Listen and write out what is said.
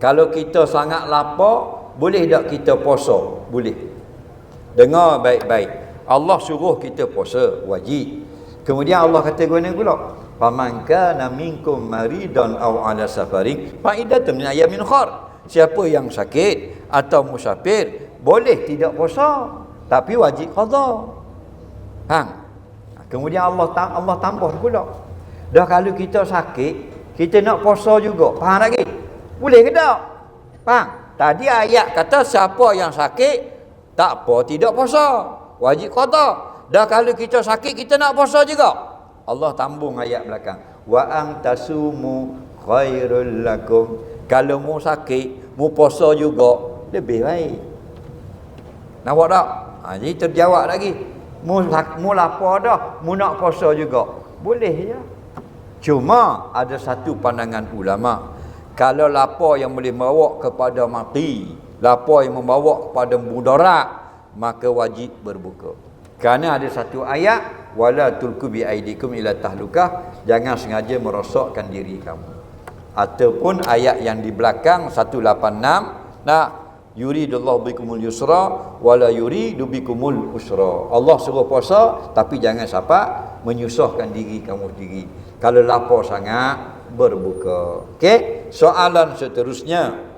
Kalau kita sangat lapar, boleh tak kita puasa? Boleh. Dengar baik-baik. Allah suruh kita puasa, wajib. Kemudian Allah kata guna pula, "Faman kana minkum maridan aw ala safarin fa iddatun min ayamin khar." Siapa yang sakit atau musafir boleh tidak puasa, tapi wajib qada. Faham? Kemudian Allah Allah tambah pula. Dah kalau kita sakit, kita nak puasa juga. Faham lagi? Boleh ke tak? Faham? Tadi ayat kata siapa yang sakit tak apa tidak puasa. Wajib qada. Dah kalau kita sakit kita nak puasa juga. Allah tambung ayat belakang. Wa antasumu khairul lakum. Kalau mu sakit, mu puasa juga lebih baik. Nampak tak? Ha, jadi terjawab lagi. Mu, mu lapar dah, mu nak puasa juga. Boleh ya. Cuma ada satu pandangan ulama. Kalau lapar yang boleh membawa kepada mati, lapar yang membawa kepada mudarat, maka wajib berbuka. Kerana ada satu ayat, wala tulku bi aidikum ila tahlukah, jangan sengaja merosakkan diri kamu. Ataupun ayat yang di belakang 186, nah yuridullahu bikumul yusra wala yuridu bikumul usra. Allah suruh puasa tapi jangan siapa menyusahkan diri kamu sendiri. Kalau lapar sangat berbuka. Okey, soalan seterusnya